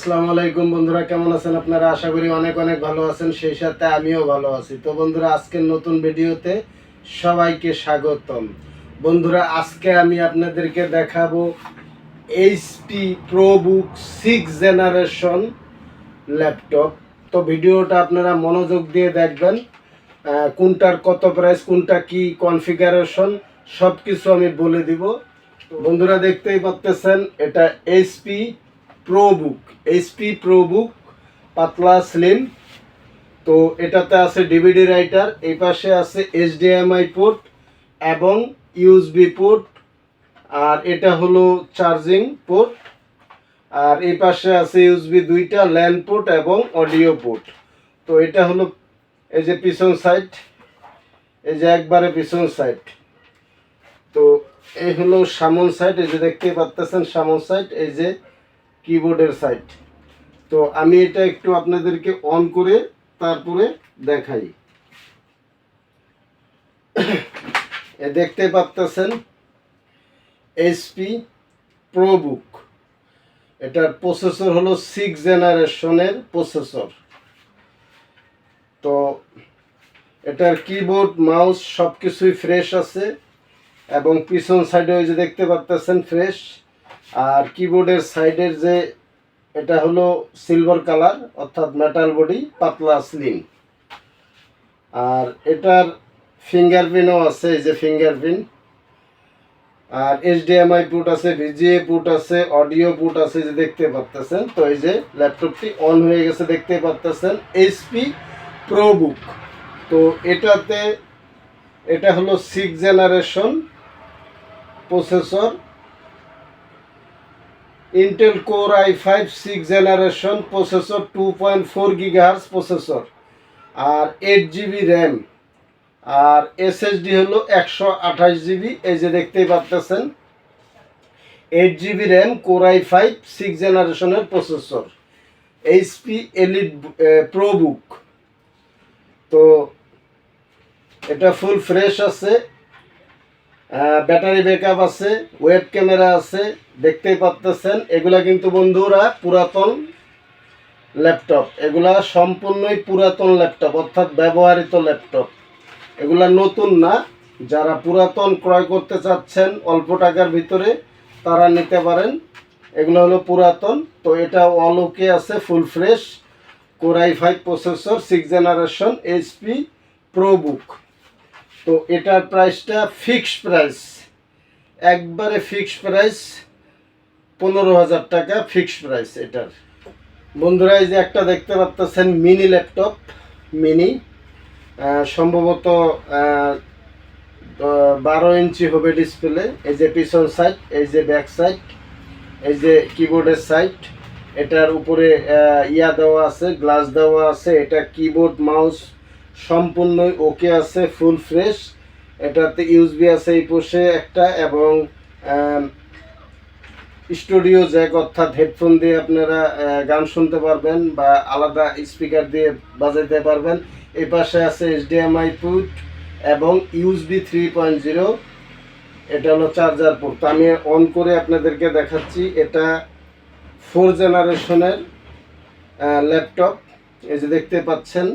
আসসালামু আলাইকুম বন্ধুরা, কেমন আছেন আপনারা? আশা করি অনেক অনেক ভালো আছেন, সেই সাথে আমিও ভালো আছি। তো বন্ধুরা, আজকের নতুন ভিডিওতে সবাইকে স্বাগতম। বন্ধুরা, আজকে আমি আপনাদেরকে দেখাবো HP ProBook six generation laptop তো ভিডিওটা আপনারা মনোযোগ দিয়ে দেখবেন কোনটার কত প্রাইস কোনটা কি কনফিগারেশন সব কিছু আমি বলে দিব। বন্ধুরা, দেখতেই পাচ্তেছেন, এটা এইচপি প্রোবুক এইচপি প্রোবুক পাতলা স্লিম তো এটাতে আছে ডিভিডি রাইটার এই পাশে আছে এইচডিএমআই পোর্ট এবং ইউএসবি পোর্ট আর এটা হলো চার্জিং পোর্ট আর এই পাশে আছে ইউএসবি দুইটা ল্যান্ড পোর্ট এবং অডিও পোর্ট তো এটা হলো এই যে পিছন সাইড এই যে একবারে পিছন সাইড তো এই হলো সামন সাইড এই যে দেখতে পাচ্তেছেন সামন সাইড এই যে কিবোর্ডের সাইড তো আমি এটা একটু আপনাদেরকে অন করে তারপরে দেখাই। এ দেখতে পাচ্তেছেন এইচপি প্রোবুক এটার প্রসেসর হলো সিক্স জেনারেশনের প্রসেসর তো এটার কিবোর্ড মাউস সব কিছুই ফ্রেশ আছে এবং পিছন সাইডে ওই যে দেখতে পাচ্তেছেন ফ্রেশ আর কিবোর্ডের সাইডের যে এটা হলো সিলভার কালার অর্থাৎ মেটাল বডি পাতলা স্লিম আর এটার ফিঙ্গারপ্রিন্টও আছে, এই যে ফিঙ্গারপ্রিন্ট আর এইচডিএমআই পুট আছে ভিজিএ পুট আছে অডিও পুট আছে যে দেখতে পারতেছেন তো এই যে ল্যাপটপটি অন হয়ে গেছে, দেখতে পারতেছেন এইচপি প্রো বুক তো এটাতে, এটা হলো six generation processor Intel core i five six generation processor two point four gigahertz processor R eight GB RAM আর এসএসডি হলো একশো আঠাশ জিবি এই যে দেখতেই পারতেছেন। Eight GB RAM core i five six জেনারেশনের প্রসেসর এইচপি এলিট প্রোবুক তো এটা ফুল ফ্রেশ আছে। ব্যাটারি ব্যাকআপ আছে ওয়েব ক্যামেরা আছে, দেখতেই পাচ্তেছেন এগুলা কিন্তু বন্ধুরা পুরাতন ল্যাপটপ এগুলা সম্পূর্ণই পুরাতন ল্যাপটপ অর্থাৎ ব্যবহৃত ল্যাপটপ এগুলা নতুন না। যারা পুরাতন ক্রয় করতে চাচ্ছেন অল্প টাকার ভিতরে, তারা নিতে পারেন। এগুলো হলো পুরাতন। তো এটা অলোকে আছে full fresh core i five processor six generation HP ProBook তো এটার প্রাইসটা ফিক্স প্রাইস একবারে ফিক্স প্রাইস পনেরো হাজার টাকা ফিক্স প্রাইস এটার। বন্ধুরা, এই যে একটা দেখতে পাচ্ছেন মিনি ল্যাপটপ মিনি সম্ভবত বারো ইঞ্চি হবে ডিসপ্লে এই যে পিছন সাইড এই যে ব্যাক সাইড এই যে কিবোর্ডের সাইড এটার উপরে ইয়া দেওয়া আছে গ্লাস দেওয়া আছে। এটা কিবোর্ড মাউস সম্পূর্ণই ওকে আছে ফুল ফ্রেশ এটাতে ইউএসবি আছে এই পাশে একটা এবং স্টুডিও জ্যাক অর্থাৎ হেডফোন দিয়ে আপনারা গান শুনতে পারবেন বা আলাদা স্পিকার দিয়ে বাজাইতে পারবেন। এই পাশে আছে এইচডিএমআই পুট এবং ইউএসবি থ্রি পয়েন্ট জিরো এটা হলো চার্জার পোর্ট তো আমি অন করে আপনাদেরকে দেখাচ্ছি, এটা ফোর জেনারেশনের ল্যাপটপ এই যে দেখতে পাচ্ছেন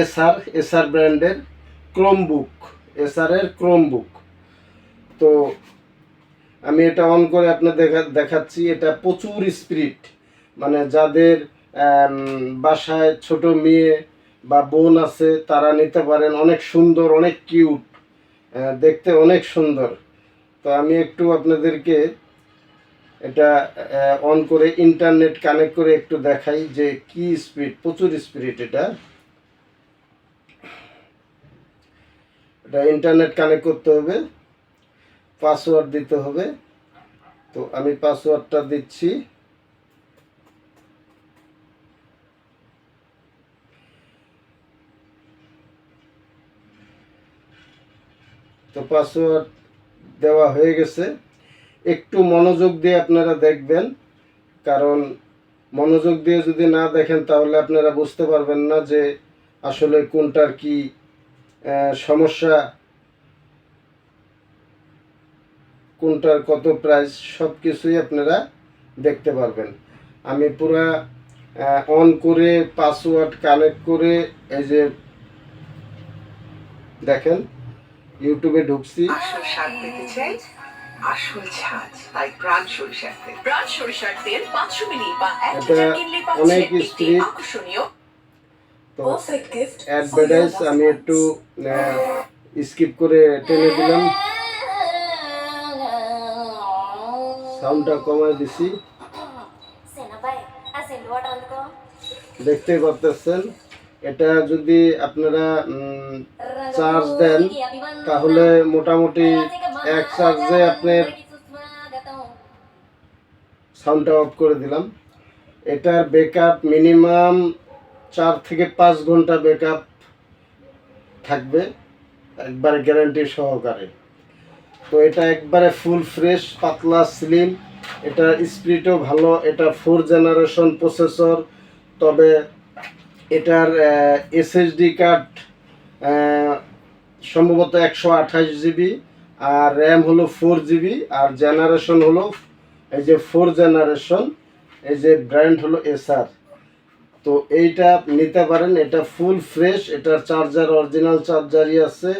এসআর এসআর ব্র্যান্ডের ক্রোমবুক, এসআর এর ক্রোমবুক। তো আমি এটা অন করে আপনার দেখা, দেখাচ্ছি, এটা প্রচুর স্পিরিট মানে যাদের বাসায় ছোট মেয়ে বা বোন আছে, তারা নিতে পারেন। অনেক সুন্দর, অনেক কিউট দেখতে অনেক সুন্দর। তো আমি একটু আপনাদেরকে এটা অন করে ইন্টারনেট কানেক্ট করে একটু দেখাই যে কি স্পিড প্রচুর স্পিরিট এটা। এটা ইন্টারনেট কানেক্ট করতে হবে পাসওয়ার্ড দিতে হবে। তো আমি পাসওয়ার্ডটা দিচ্ছি। তো পাসওয়ার্ড দেওয়া হয়ে গেছে। একটু মনোযোগ দিয়ে আপনারা দেখবেন, কারণ মনোযোগ দিয়ে যদি না দেখেন তাহলে আপনারা বুঝতে পারবেন না যে আসলে কোনটার কি সমস্যা কোনটার কত প্রাইস সব কিছুই আপনারা দেখতে পারবেন। আমি পুরা অন করে পাসওয়ার্ড কানেক্ট করে এই যে দেখেন ইউটিউবে ঢুকছি। আসল স্বাদ পেতে চাই আসল ছাঁচ তাই প্রাণ সরিষার তেল। প্রাণ সরিষার তেল পাঁচশো মিলি বা এক লিটার কিনলে অনেক পাচ্ছেন আকর্ষণীয় তো অ্যাডভার্টাইজ আমি একটু স্কিপ করে টেনে দিলাম। সাউন্ডটা কমায় দিছি। দেখতে পারতেছেন এটা যদি আপনারা চার্জ দেন তাহলে মোটামুটি এক চার্জে আপনার সাউন্ডটা অফ করে দিলাম। এটার ব্যাকআপ মিনিমাম চার থেকে পাঁচ ঘণ্টা ব্যাকআপ থাকবে, একবারে গ্যারান্টি সহকারে। তো এটা একবারে ফুল ফ্রেশ পাতলা স্লিম এটা স্পিডও ভালো, এটা ফোর জেনারেশন প্রসেসর তবে এটার এসএসডি কার্ড সম্ভবত একশো আঠাশ জিবি আর র্যাম হলো ফোর জিবি আর জেনারেশন হলো, এই যে ফোর জেনারেশন এই যে ব্র্যান্ড হলো এসআর তো এইটা নিতে পারেন, এটা ফুল ফ্রেশ এটার চার্জার অরিজিনাল চার্জারই আছে।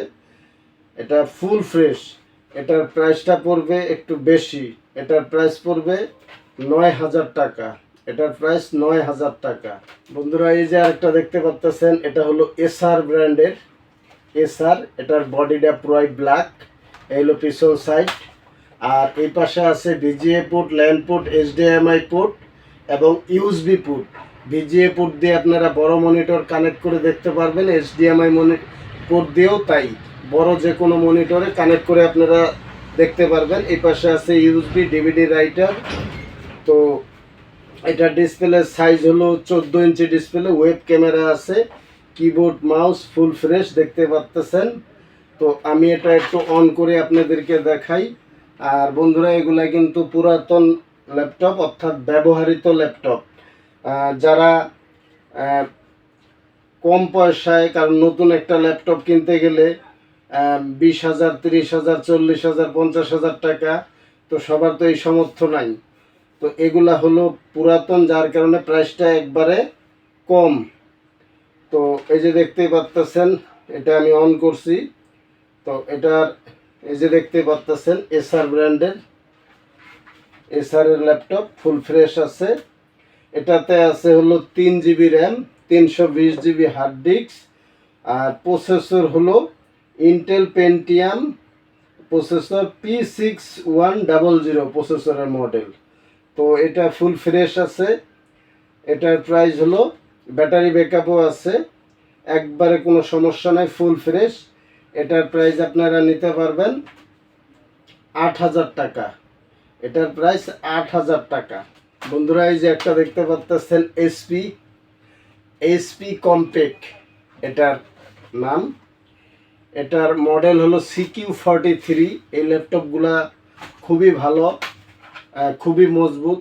এটা ফুল ফ্রেশ এটার প্রাইসটা পড়বে একটু বেশি, এটার প্রাইস পড়বে নয় হাজার টাকা, এটার প্রাইস নয় হাজার টাকা। বন্ধুরা, এই যে আরেকটা দেখতে পাচ্তেছেন, এটা হলো এসআর ব্র্যান্ডের এসআর এটার বডিটা পুরাই ব্ল্যাক এই হলো পিছন সাইড আর এই পাশে আছে VGA port LAN port HDMI port এবং ইউএসবি পোর্ট ভিজিএ পোর্ট দিয়ে আপনারা বড় মনিটর কানেক্ট করে দেখতে পারবেন এইচডিএমআই মনি পোর্ট দিয়েও তাই। বড় যে কোনো মনিটরে কানেক্ট করে আপনারা দেখতে পারবেন। এই পাশে আছে ইউএসবি ডিভিডি রাইটার তো এটা ডিসপ্লে সাইজ হলো চোদ্দ ইঞ্চি ডিসপ্লে ওয়েব ক্যামেরা আছে কিবোর্ড মাউস ফুল ফ্রেশ দেখতে পাচ্তেছেন তো আমি এটা একটু অন করে আপনাদেরকে দেখাই। আর বন্ধুরা, এগুলা কিন্তু পুরাতন ল্যাপটপ অর্থাৎ ব্যবহৃত ল্যাপটপ যারা কম পয়সায়, কারণ নতুন একটা ল্যাপটপ কিনতে গেলে বিশ হাজার, তিরিশ হাজার, চল্লিশ হাজার, পঞ্চাশ হাজার টাকা, তো সবার তো এই সামর্থ্য নাই। তো এগুলা হলো পুরাতন, যার কারণে প্রাইসটা একবারে কম। তো এই যে দেখতেই পাচ্তেছেন এটা আমি অন করছি। তো এটার, এই যে দেখতে পাচ্তেছেন এসআর ব্র্যান্ডের এসআর এর ল্যাপটপ ফুল ফ্রেশ আছে। এটাতে আছে হলো তিন জিবি র্যাম তিনশো বিশ জিবি হার্ড ডিস্ক আর প্রসেসর হলো Intel Pentium processor P six one double zero প্রসেসরের মডেল তো এটা ফুল ফ্রেশ আছে। এটার প্রাইস হলো ব্যাটারি ব্যাকআপও আছে। একবারে কোনো সমস্যা নাই ফুল ফ্রেশ এটার প্রাইস আপনারা নিতে পারবেন আট হাজার টাকা। এটার প্রাইস আট হাজার টাকা। বন্ধুরা, এই যে একটা দেখতে পাচ্ছেন এসপি এসপি কম্পেক এটার নাম। এটার মডেল হলো সিকিউ ফর্টি থ্রি এই ল্যাপটপগুলা খুবই ভালো খুবই মজবুত।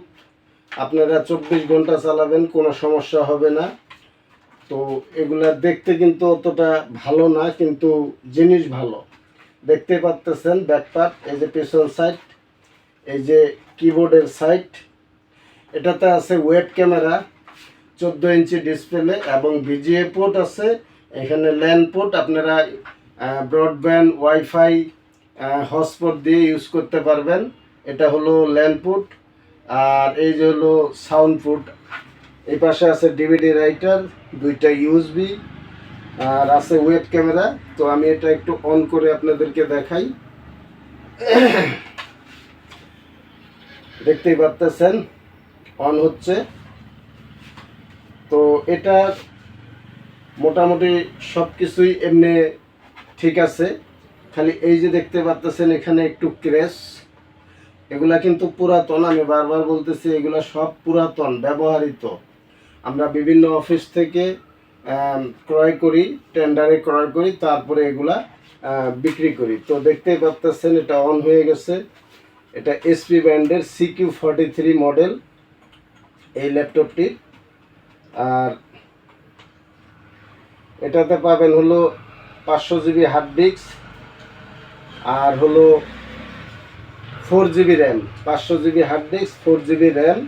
আপনারা চব্বিশ ঘণ্টা চালাবেন, কোনো সমস্যা হবে না। তো এগুলা দেখতে কিন্তু অতটা ভালো না, কিন্তু জিনিস ভালো। দেখতে পাচ্তেছেন ব্যাকপার্ট এই যে পেছন সাইড এই যে কিবোর্ডের সাইড এটাতে আছে ওয়েব ক্যামেরা, চোদ্দ ইঞ্চি ডিসপ্লে এবং ভিজিএ পোর্ট আছে। এখানে ল্যান্ড পোর্ট, আপনারা ব্রডব্যান্ড, ওয়াইফাই হটস্পট দিয়ে ইউজ করতে পারবেন। এটা হলো ল্যান্ড পোর্ট, আর এই যে হলো সাউন্ড পোর্ট। এই পাশে আছে ডিভিডি রাইটার, দুইটা ইউএসবি, আর আছে ওয়েব ক্যামেরা। তো আমি এটা একটু অন করে আপনাদেরকে দেখাই। দেখতেই পাচ্তেছেন অন হচ্ছে। তো এটা মোটামুটি সব কিছুই এমনি ঠিক আছে। খালি এই যে দেখতে পাচ্তেছেন এখানে একটু ক্রেস এগুলা কিন্তু পুরাতন, আমি বারবার বলতেছি, এগুলা সব পুরাতন, ব্যবহৃত। আমরা বিভিন্ন অফিস থেকে ক্রয় করি, টেন্ডারে ক্রয় করি, তারপরে এগুলা বিক্রি করি। তো দেখতেই পাচ্তেছেন এটা অন হয়ে গেছে। এটা এসপি ব্র্যান্ডের সিকিউ ফর্টি থ্রি মডেল এই ল্যাপটপটি। আর এটাতে পাবেন হলো পাঁচশো জিবি হার্ড ডিস্ক আর হলো ফোর জিবি র্যাম পাঁচশো GB hard disk four GB RAM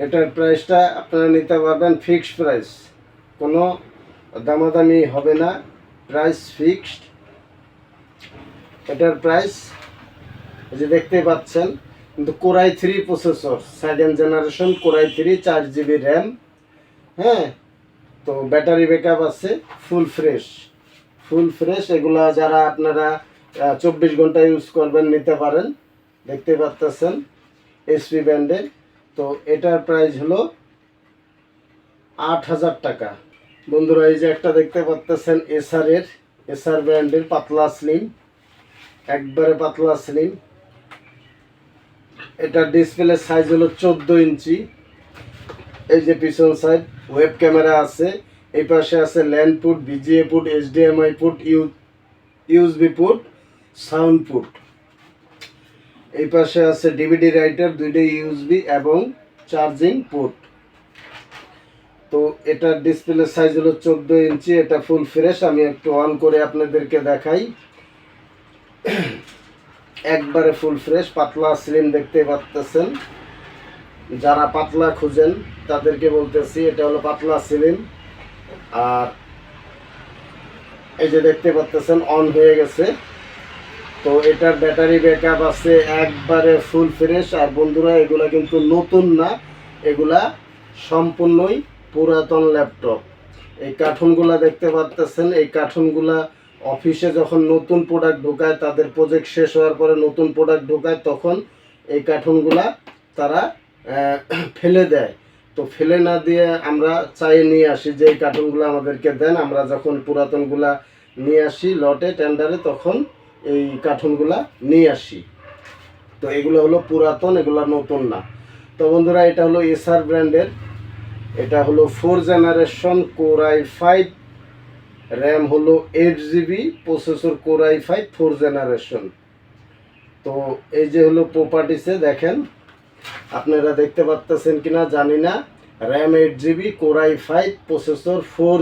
এটার প্রাইসটা আপনারা নিতে পারবেন ফিক্সড প্রাইস কোনো দামাদামি হবে না প্রাইস ফিক্সড এটার প্রাইস যে দেখতে পাচ্ছেন কিন্তু core i three processor second generation core i three, চার জিবি র্যাম হ্যাঁ? তো ব্যাটারি ব্যাকআপ আছে ফুল ফ্রেশ ফুল ফ্রেশ এগুলা যারা আপনারা চব্বিশ ঘণ্টা ইউজ করবেন, নিতে পারেন, দেখতে পাচ্তেছেন এসপি ব্র্যান্ডের তো এটার প্রাইস হলো আট হাজার টাকা। বন্ধুরা, এই যে একটা দেখতে পাচ্তেছেন এসআর এর এসআর ব্র্যান্ডের পাতলা স্লিম একবারে পাতলা স্লিম এটার ডিসপ্লে সাইজ হলো চোদ্দ ইঞ্চি। এই যে পিছন সাইড ওয়েব ক্যামেরা আছে। এই পাশে আছে land port, VGA port, HDMI port, you USB port, sound port. এই পাশে আছে ডিভিডি রাইটার দুইটা ইউএসবি এবং চার্জিং পোর্ট তো এটার ডিসপ্লে সাইজ হলো চোদ্দ ইঞ্চি, এটা ফুল ফ্রেশ আমি একটু অন করে আপনাদেরকে দেখাই। একবারে ফুল ফ্রেশ পাতলা স্লিম দেখতে পাচ্তেছেন। যারা পাতলা খুঁজেন, তাদেরকে বলতেছি, এটা হলো পাতলা স্লিম আর এই যে দেখতে পাচ্তেছেন অন হয়ে গেছে। তো এটার ব্যাটারি ব্যাকআপ আছে একবারে ফুল ফ্রেশ আর বন্ধুরা, এগুলা কিন্তু নতুন না। এগুলা সম্পূর্ণই পুরাতন ল্যাপটপ এই কার্টুনগুলা দেখতে পাচ্তেছেন, এই কার্টুনগুলা অফিসে যখন নতুন প্রোডাক্ট ঢোকায়, তাদের প্রজেক্ট শেষ হওয়ার পরে নতুন প্রোডাক্ট ঢোকায়, তখন এই কার্টুনগুলা তারা ফেলে দেয়। তো ফেলে না দিয়ে আমরা চাই নিয়ে আসি যে এই কার্টুনগুলো আমাদেরকে দেন। আমরা যখন পুরাতনগুলা নিয়ে আসি লটে টেন্ডারে তখন এই কার্টুনগুলা নিয়ে আসি। তো এগুলো হলো পুরাতন, এগুলো নতুন না। তো বন্ধুরা, এটা হলো এসআর ব্র্যান্ডের। এটা হলো four generation core i five RAM হলো eight GB processor core i five four generation তো এই যে হলো প্রপার্টিসে দেখেন, আপনারা দেখতে পাচ্তেছেন কিনা জানি না। RAM eight GB core i five processor four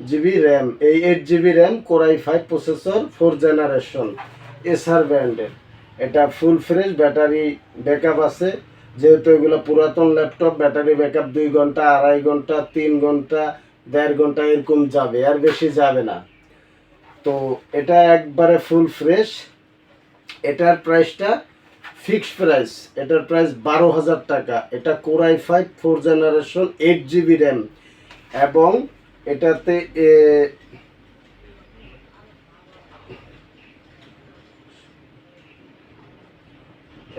GB RAM এই eight GB RAM core i five processor four generation SR ব্র্যান্ডের এটা ফুল ফ্রেশ ব্যাটারি ব্যাকআপ আছে। যেহেতু এগুলো পুরাতন ল্যাপটপ ব্যাটারি ব্যাকআপ দুই ঘণ্টা, আড়াই ঘণ্টা, তিন ঘণ্টা দেড় ঘণ্টা এরকম যাবে, আর বেশি যাবে না। তো এটা একবারে ফুল ফ্রেশ এটার প্রাইসটা ফিক্সড প্রাইস এটার প্রাইস বারো হাজার টাকা। এটা core i five four generation eight GB RAM এবং এটাতে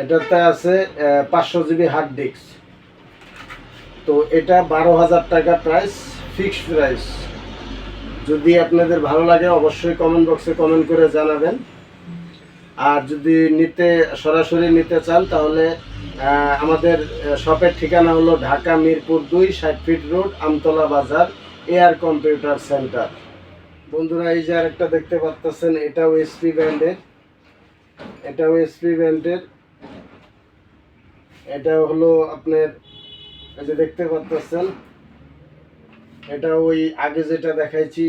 এটাতে আছে পাঁচশো জিবি হার্ড ডিস্ক তো এটা বারো হাজার টাকা প্রাইস ফিক্সড প্রাইস যদি আপনাদের ভালো লাগে, অবশ্যই কমেন্ট বক্সে কমেন্ট করে জানাবেন। আর যদি নিতে, সরাসরি নিতে চান, তাহলে আমাদের শপের ঠিকানা হলো ঢাকা মিরপুর দুই, ষাট ফিট রোড আমতলা বাজার এয়ার কম্পিউটার সেন্টার বন্ধুরা, এই যে আরেকটা দেখতে পাচ্ছেন এটাও এসপি ব্র্যান্ডের এটাও এসপি ব্র্যান্ডের এটা হলো আপনার, এই যে দেখতে পাচ্ছেন এটা ওই আগে যেটা দেখাইছি,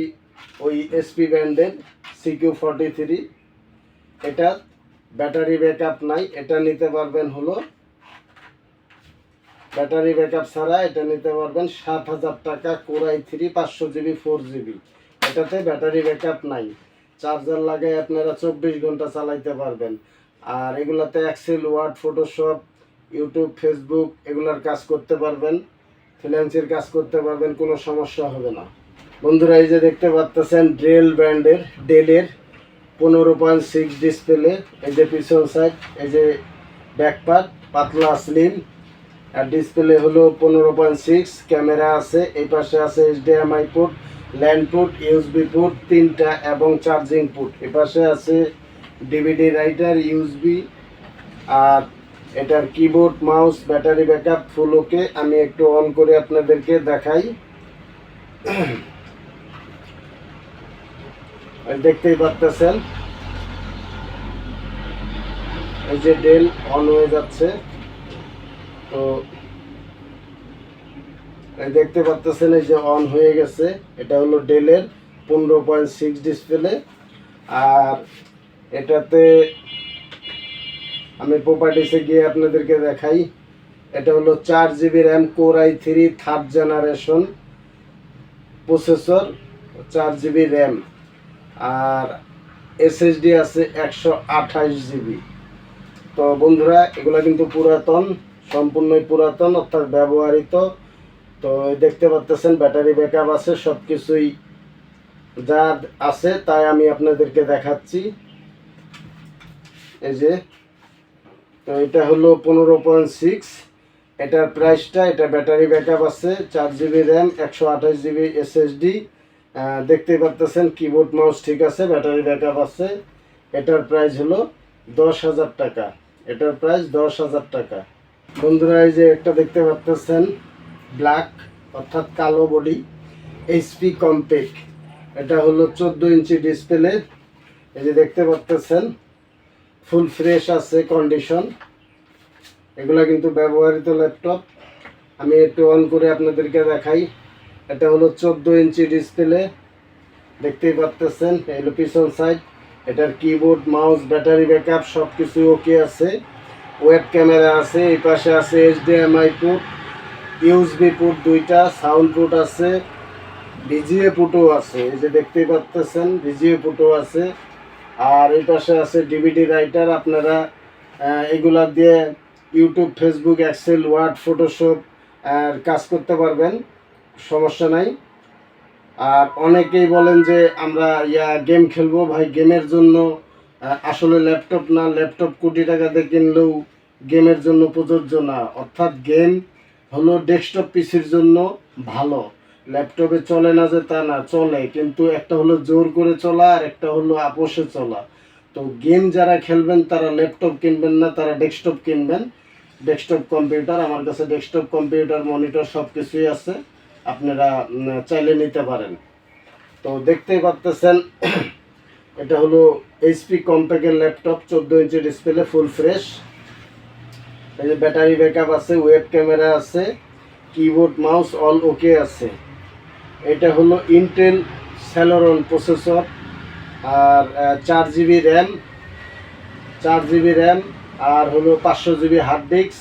ওই এসপি ব্র্যান্ডের সিকিউ ফর্টি থ্রি এটা ব্যাটারি ব্যাকআপ নাই, এটা নিতে পারবেন হলো, ব্যাটারি ব্যাকআপ ছাড়া এটা নিতে পারবেন সাত হাজার টাকা, কোরাই থ্রি, পাঁচশো জিবি, ফোর জিবি। এটাতে ব্যাটারি ব্যাকআপ নাই। চার্জার লাগাই আপনারা চব্বিশ ঘণ্টা চালাইতে পারবেন। আর এগুলাতে Excel Word Photoshop YouTube Facebook এগুলার কাজ করতে পারবেন। ফ্রিল্যান্সের কাজ করতে পারবেন, কোনো সমস্যা হবে না। বন্ধুরা, এই যে দেখতে পাচ্তেছেন, ড্রেল ব্র্যান্ডের, ডেলের পনেরো পয়েন্ট সিক্স ডিসপ্লে এই যে পিছন সাইড এই যে ব্যাকপার্ট পাতলা স্লিম আর ডিসপ্লে হলো পনেরো পয়েন্ট সিক্স ক্যামেরা আছে, এই পাশে আছে HDMI port land port USB port তিনটা এবং চার্জিং পুট এ পাশে আছে ডিভিডি রাইটার ইউএসবি আর এটার keyboard mouse battery backup full okay আমি একটু অন করে আপনাদেরকে দেখাই। দেখতেই পারতেছেন। এই যে ডেল অন হয়ে যাচ্ছে। তো এই দেখতে পাচ্তেছেন এই যে অন হয়ে গেছে। এটা হলো ডেলের পনেরো পয়েন্ট সিক্স ডিসপ্লে আর এটাতে আমি প্রপার্টিসে গিয়ে আপনাদেরকে দেখাই। এটা হলো চার GB RAM core I three third generation processor চার জিবি র্যাম আর এসএসডি আছে একশো আঠাশ জিবি তো বন্ধুরা, এগুলো কিন্তু পুরাতন, সম্পূর্ণই পুরাতন, অর্থাৎ ব্যবহৃত। তো দেখতে পাচ্তেছেন, ব্যাটারি ব্যাকআপ আছে সব কিছুই যা আছে তাই আমি আপনাদেরকে দেখাচ্ছি। এই যে এটা হলো পনেরো পয়েন্ট সিক্স এটার প্রাইসটা এটা ব্যাটারি ব্যাকআপ আছে, চার জিবি র্যাম একশো আঠাশ জিবি এসএসডি দেখতেই পারতেছেন কিবোর্ড মাউস ঠিক আছে ব্যাটারি ব্যাকআপ আছে। এটার প্রাইস হলো দশ হাজার টাকা। এটার প্রাইস দশ হাজার টাকা। বন্ধুরা, এই যে একটা দেখতে পারতেছেন ব্ল্যাক অর্থাৎ কালো বডি এইচপি কম্পেক এটা হলো চোদ্দ ইঞ্চি ডিসপ্লে এই যে দেখতে পারতেছেন ফুল ফ্রেশ আছে কন্ডিশন এগুলা কিন্তু ব্যবহৃত ল্যাপটপ আমি একটু অন করে আপনাদেরকে দেখাই। এটা হলো চোদ্দ ইঞ্চি ডিসপ্লে দেখতেই পারতেছেন হলো পিছন সাইড এটার কিবোর্ড মাউস ব্যাটারি ব্যাকআপ সব কিছু ওকে আছে। ওয়েব ক্যামেরা আছে, এই পাশে আছে এইচডিএমআই পোর্ট ইউএসবি পুট দুইটা সাউন্ড পোর্ট আছে। ভিজিএ পুটও আছে, এই যে দেখতেই পাচ্তেছেন ভিজিএ পুটও আছে। আর এই পাশে আছে ডিভিডি রাইটার আপনারা এগুলা দিয়ে YouTube Facebook Excel Word Photoshop আর কাজ করতে পারবেন, সমস্যা নাই। আর অনেকেই বলেন যে আমরা ইয়া গেম খেলব ভাই গেমের জন্য আসলে ল্যাপটপ না ল্যাপটপ কোটি টাকাতে কিনলেও গেমের জন্য প্রযোজ্য না। অর্থাৎ গেম হলো ডেস্কটপ পিসির জন্য ভালো। ল্যাপটপে চলে না যে তা না, চলে। কিন্তু একটা হলো জোর করে চলা আর একটা হলো আপোষে চলা। তো গেম যারা খেলবেন, তারা ল্যাপটপ কিনবেন না, তারা ডেস্কটপ কিনবেন। ডেস্কটপ কম্পিউটার আমার কাছে ডেস্কটপ কম্পিউটার মনিটর সব কিছুই আছে। আপনারা চাইলে নিতে পারেন। তো দেখতেই পারতেছেন, এটা হলো এইচপি কম্প্যাকের ল্যাপটপ, চোদ্দ ইঞ্চি ডিসপ্লে ফুল ফ্রেশ এই যে ব্যাটারি ব্যাকআপ আছে ওয়েব ক্যামেরা আছে কিবোর্ড মাউস অল ওকে আছে। এটা হলো ইন্টেল স্যালোরন প্রসেসর আর চার জিবি র্যাম চার জিবি র্যাম আর হলো পাঁচশো জিবি হার্ড ডিস্ক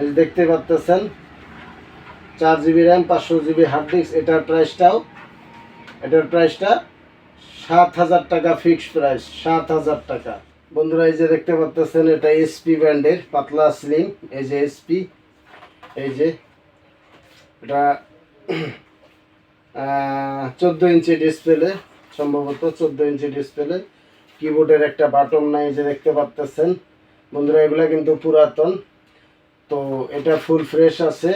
এই দেখতে পাচ্তেছেন চার জিবি র্যাম পাঁচশো জিবি হার্ড ডিস্ক এটার প্রাইসটাও এটার প্রাইসটা সাত হাজার টাকা ফিক্সড প্রাইস সাত হাজার টাকা। বন্ধুরা, এই যে দেখতে পাচ্তেছেন এটা এসপি ব্র্যান্ডের পাতলা স্লিম এই যে এসপি এই যে, এটা চোদ্দ ইঞ্চি ডিসপ্লে সম্ভবত চোদ্দ ইঞ্চি ডিসপ্লে কিবোর্ডের একটা বাটন নাই যে দেখতে পাচ্তেছেন বন্ধুরা, এগুলো কিন্তু পুরাতন। তো এটা ফুল ফ্রেশ আছে।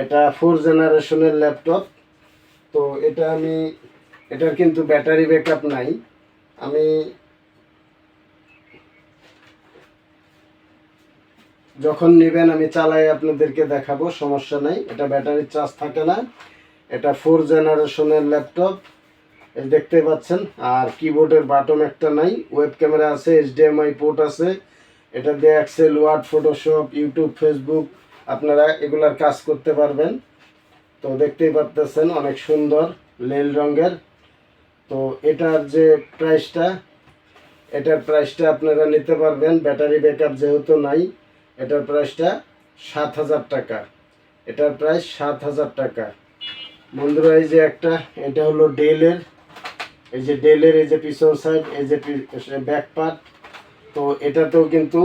এটা ফোর জেনারেশনের ল্যাপটপ তো এটা আমি, এটার কিন্তু ব্যাটারি ব্যাকআপ নাই। আমি যখন নেবেন, আমি চালাই আপনাদেরকে দেখাবো, সমস্যা নাই। এটা ব্যাটারির চার্জ থাকে না। এটা ফোর জেনারেশনের ল্যাপটপ দেখতে পাচ্ছেন। আর কিবোর্ডের বাটন একটা নাই ওয়েব ক্যামেরা আছে এইচডিএমআই পোর্ট আছে। এটা দিয়ে Excel Word Photoshop YouTube Facebook আপনারা এগুলার কাজ করতে পারবেন। তো দেখতেই পারতেছেন, অনেক সুন্দর, নীল রঙের। তো এটার যে প্রাইসটা এটার প্রাইসটা আপনারা নিতে পারবেন। ব্যাটারি ব্যাকআপ যেহেতু নাই, এটার প্রাইসটা সাত হাজার টাকা। এটার প্রাইস সাত হাজার টাকা। বন্ধুরা, এই যে একটা, এটা হলো ডেলের। এই যে ডেলের, এই যে পিছন সাইড এই যে ব্যাক পার্ট তো এটাতেও কিন্তু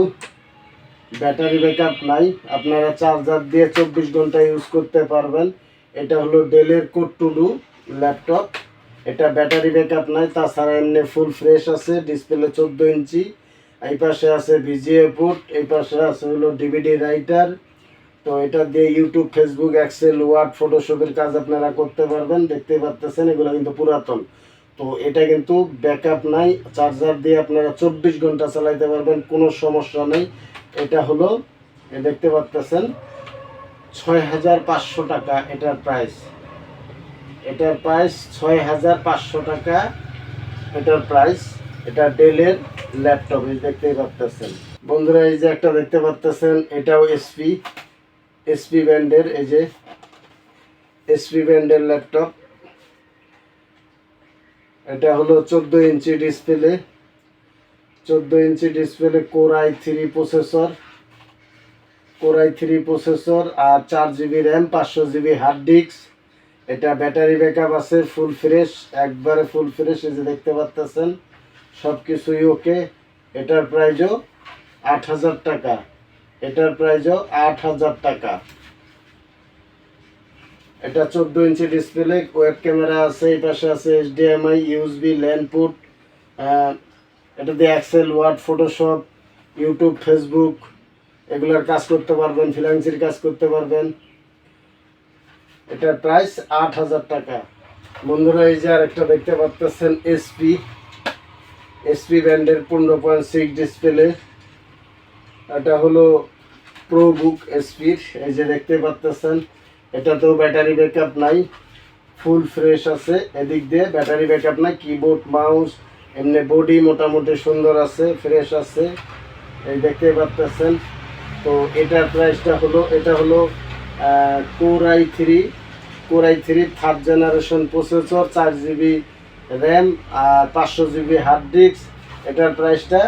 ব্যাটারি ব্যাকআপ নাই। আপনারা চার্জার দিয়ে চব্বিশ ঘণ্টা ইউজ করতে পারবেন। এটা হলো ডেলের কোড টু ডু ল্যাপটপ এটা ব্যাটারি ব্যাকআপ নাই, তাছাড়া এমনি ফুল ফ্রেশ আছে ডিসপ্লে চোদ্দ ইঞ্চি। এই পাশে আছে ভিজিএ পোর্ট এই পাশে আছে হলো ডিভিডি রাইটার তো এটা দিয়ে ইউটিউব ফেসবুক এক্সেল ওয়ার্ড ফটোশপের কাজ আপনারা করতে পারবেন দেখতেই পাচ্তেছেন এগুলো কিন্তু পুরাতন। তো এটা কিন্তু ব্যাকআপ নাই চার্জার দিয়ে আপনারা চব্বিশ ঘণ্টা চালাইতে পারবেন, কোনো সমস্যা নেই। এটা হলো দেখতে পাচ্তেছেন ছয় হাজার পাঁচশো টাকা এটার প্রাইস এটার প্রাইস ছয় হাজার পাঁচশো টাকা এটার প্রাইস এটা ডেলের ল্যাপটপ দেখতেই পারতেছেন। বন্ধুরা, এই যে একটা দেখতে পাচ্তেছেন এটাও এসপি এসপি ব্যান্ডের, এই যে এসপি ব্যান্ডের ল্যাপটপ এটা হলো চোদ্দ ইঞ্চি ডিসপ্লে চোদ্দ inch display core I three processor core i three processor আর চার জিবি র্যাম পাঁচশো জিবি হার্ড ডিস্ক এটা ব্যাটারি ব্যাকআপ আছে ফুল ফ্রেশ একবারে ফুল ফ্রেশ এই যে দেখতে পাচ্তেছেন সব কিছুই ওকে এটার প্রাইজও আট হাজার টাকা। এটার প্রাইজও আট হাজার টাকা। এটা চোদ্দ ইঞ্চি ডিসপ্লে ওয়েব ক্যামেরা আছে, এই পাশে আছে এইচডিএমআই ইউএসবি ল্যান্ড পুট এটা দিয়ে Excel Word Photoshop YouTube Facebook এগুলোর কাজ করতে পারবেন ফ্রিল্যান্সির কাজ করতে পারবেন। এটার প্রাইস আট হাজার টাকা। বন্ধুরা, এই যে আরেকটা দেখতে পাচ্ছেন এসপি এসপি ব্র্যান্ডের পনেরো পয়েন্ট সিক্স ডিসপ্লে এটা হলো প্রো বুক এসপির এই যে দেখতে পাচ্ছেন এটাতেও ব্যাটারি ব্যাকআপ নাই, ফুল ফ্রেশ আছে, এদিক দিয়ে ব্যাটারি ব্যাকআপ নাই কিবোর্ড মাউস এমনি বডি মোটামুটি সুন্দর আছে ফ্রেশ আছে, এই দেখতে পাচ্ছেন তো এটার প্রাইসটা হলো, এটা হলো core I three core I three third generation processor চার জিবি র্যাম আর পাঁচশো জিবি হার্ড ডিস্ক এটার প্রাইসটা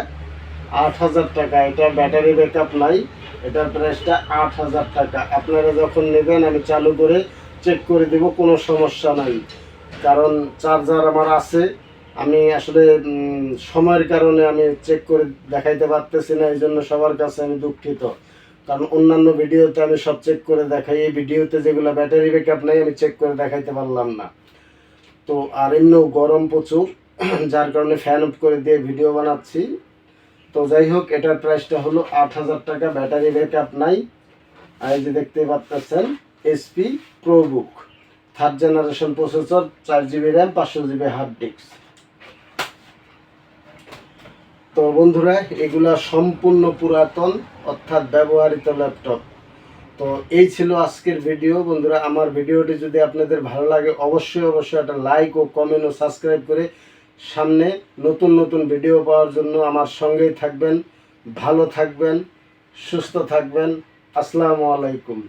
আট হাজার টাকা। এটা ব্যাটারি ব্যাকআপ নাই, এটার প্রাইসটা আট হাজার টাকা। আপনারা যখন নেবেন, আমি চালু করে চেক করে দেব, কোনো সমস্যা নাই। কারণ চার্জার আমার আছে, আমি আসলে সময়ের কারণে আমি চেক করে দেখাইতে পারতেছি না এই জন্য সবার কাছে আমি দুঃখিত। কারণ অন্যান্য ভিডিওতে আমি সব চেক করে দেখাই, এই ভিডিওতে যেগুলো ব্যাটারি ব্যাকআপ নাই, আমি চেক করে দেখাইতে পারলাম না। তো, আর এমনিও গরম প্রচুর, যার কারণে ফ্যান অফ করে দিয়ে ভিডিও বানাচ্ছি। তো যাই হোক, এটার প্রাইসটা হলো আট হাজার টাকা। ব্যাটারি ব্যাকআপ নাই। আর যে দেখতে পাচ্ছেন SP ProBook third generation processor চার জিবি র্যাম পাঁচশো জিবি হার্ড ডিস্ক তো বন্ধুরা, এগুলা সম্পূর্ণ পুরাতন, অর্থাৎ ব্যবহৃত ল্যাপটপ তো এই ছিল আজকের ভিডিও বন্ধুরা, আমার ভিডিওটি যদি আপনাদের ভালো লাগে, অবশ্যই অবশ্যই একটা লাইক ও কমেন্ট ও সাবস্ক্রাইব করে সামনে নতুন নতুন ভিডিও পাওয়ার জন্য আমার সঙ্গেই থাকবেন, ভালো থাকবেন, সুস্থ থাকবেন। আসসালামু আলাইকুম।